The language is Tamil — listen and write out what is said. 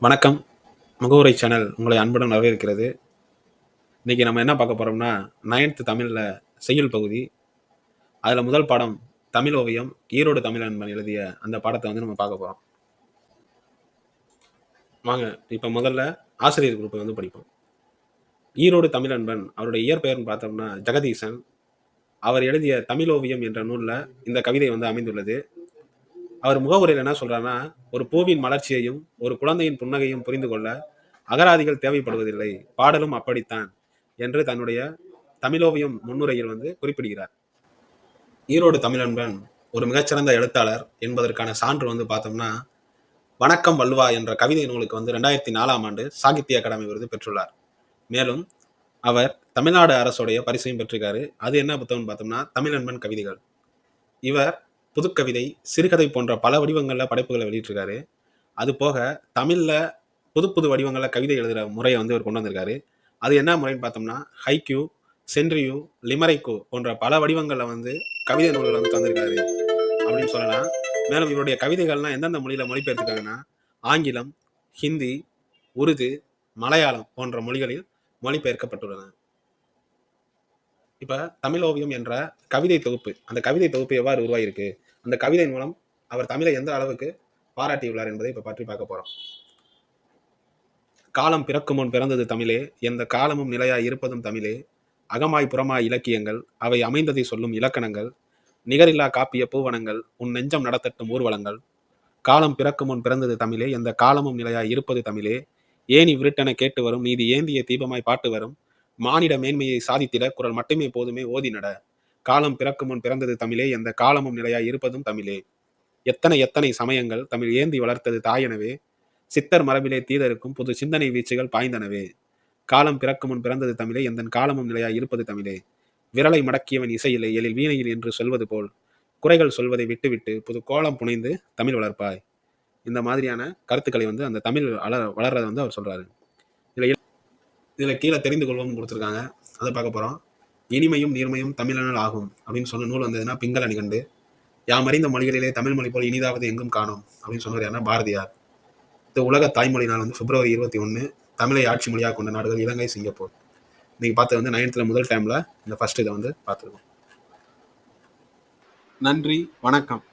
வணக்கம். முகவுரை சேனல் உங்களை அன்புடன் வரவேற்கிறது. இன்றைக்கி நம்ம என்ன பார்க்க போகிறோம்னா நைன்த்து தமிழில் செய்யுள் பகுதி. அதில் முதல் பாடம் தமிழ் ஓவியம் ஈரோடு தமிழ் அன்பன் எழுதிய அந்த பாடத்தை வந்து நம்ம பார்க்க போகிறோம் வாங்க இப்போ முதல்ல ஆசிரியர் குரூப்பை வந்து படிப்போம். ஈரோடு தமிழ் அன்பன் அவருடைய இயற்பெயர்னு பார்த்தோம்னா ஜெகதீசன். அவர் எழுதிய தமிழ் ஓவியம் என்ற நூலில் இந்த கவிதை வந்து அமைந்துள்ளது. அவர் முகவுரையில் என்ன சொல்றாருன்னா ஒரு பூவின் மலர்ச்சியையும் ஒரு குழந்தையின் புன்னகையும் புரிந்து கொள்ள அகராதிகள் தேவைப்படுவதில்லை. பாடலும் அப்படித்தான் என்று தன்னுடைய தமிழோவியம் முன்னுரையில் வந்து குறிப்பிடுகிறார். ஈரோடு தமிழன்பன் ஒரு மிகச்சிறந்த எழுத்தாளர் என்பதற்கான சான்று வந்து பார்த்தோம்னா வணக்கம் வல்வா என்ற கவிதை நூலுக்கு வந்து ரெண்டாயிரத்தி நாலாம் ஆண்டு சாகித்ய அகாடமி விருது பெற்றுள்ளார். மேலும் அவர் தமிழ்நாடு அரசுடைய பரிசையும் பெற்றிருக்காரு. அது என்ன புத்தகம்னு பார்த்தோம்னா தமிழன்பன் கவிதைகள். இவர் புதுக்கவிதை சிறுகதை போன்ற பல வடிவங்களில் படைப்புகளை வெளியிட்டிருக்காரு. அது போக தமிழில் புது புது வடிவங்களில் கவிதை எழுதுகிற முறையை வந்து அவர் கொண்டு வந்திருக்காரு. அது என்ன முறைன்னு பார்த்தோம்னா ஹைக்யூ சென்ட்ரியூ லிமரைக்கு போன்ற பல வடிவங்களில் வந்து கவிதை நூல்களை வந்து தந்திருக்காரு அப்படின்னு சொல்லலாம். மேலும் இவருடைய கவிதைகள்லாம் எந்தெந்த மொழியில் மொழிபெயர்த்துக்காங்கன்னா ஆங்கிலம் ஹிந்தி உருது மலையாளம் போன்ற மொழிகளில் மொழிபெயர்க்கப்பட்டுள்ளன. இப்போ தமிழ் ஓவியம் என்ற கவிதை தொகுப்பு அந்த கவிதை தொகுப்பு எவ்வாறு உருவாயிருக்கு? அந்த கவிதையின் மூலம் அவர் தமிழை எந்த அளவுக்கு பாராட்டியுள்ளார் என்பதை இப்போ பற்றி பார்க்க போகிறோம் காலம் பிறக்கும் முன் பிறந்தது தமிழே எந்த காலமும் நிலையாய் இருப்பதும் தமிழே. அகமாய் புறமாய் இலக்கியங்கள் அவை அமைந்ததை சொல்லும் இலக்கணங்கள் நிகரில்லா காப்பிய பூவனங்கள் உன் நெஞ்சம் நடத்தட்டும் ஊர்வலங்கள். காலம் பிறக்கும் முன் பிறந்தது தமிழே எந்த காலமும் நிலையாய் இருப்பது தமிழே. ஏனி விருட்டென கேட்டு வரும் நீதி ஏந்திய தீபமாய் பாட்டு வரும். மானிட மேன்மையை சாதித்திட குரல் மட்டுமே போதுமே ஓதி நட. காலம் பிறக்கும் முன் பிறந்தது தமிழே எந்த காலமும் நிலையாய் இருப்பதும் தமிழே. எத்தனை எத்தனை சமயங்கள் தமிழ் ஏந்தி வளர்த்தது தாயெனவே சித்தர் மரபிலே தீதருக்கும் புது சிந்தனை வீச்சுகள் பாய்ந்தனவே. காலம் பிறக்கும் முன் பிறந்தது தமிழே எந்த காலமும் நிலையாய் இருப்பது தமிழே. விரலை மடக்கியவன் இசையிலே எழில் வீணையில் என்று சொல்வது போல் குறைகள் சொல்வதை விட்டுவிட்டு புது கோலம் புனைந்து தமிழ் வளர்ப்பாய். இந்த மாதிரியான கருத்துக்களை வந்து அந்த தமிழ் வளர வளர்றதை வந்து அவர் சொல்கிறாரு இதில் இதில் கீழே தெரிந்து கொள்வோம் கொடுத்துருக்காங்க. அதை பார்க்க போகிறோம் இனிமையும் நீர்மையும் தமிழனால் ஆகும் அப்படின்னு சொன்ன நூல் வந்ததுன்னா பிங்கல் அணிகண்டு. யாம் அறிந்த மொழிகளிலே தமிழ் மொழி போல் இனிதாவது எங்கும் காணும் அப்படின்னு சொன்னவர் யாருன்னா பாரதியார். இந்த உலக தாய்மொழி நாள் வந்து பிப்ரவரி இருபத்தி ஒன்று தமிழை ஆட்சி மொழியாக கொண்ட நாடுகள் இலங்கை சிங்கப்பூர். நீங்கள் பார்த்தது வந்து நைன்த்தில் முதல் டைமில் இந்த ஃபஸ்ட் இதை வந்து பார்த்துருக்கோம். நன்றி வணக்கம்.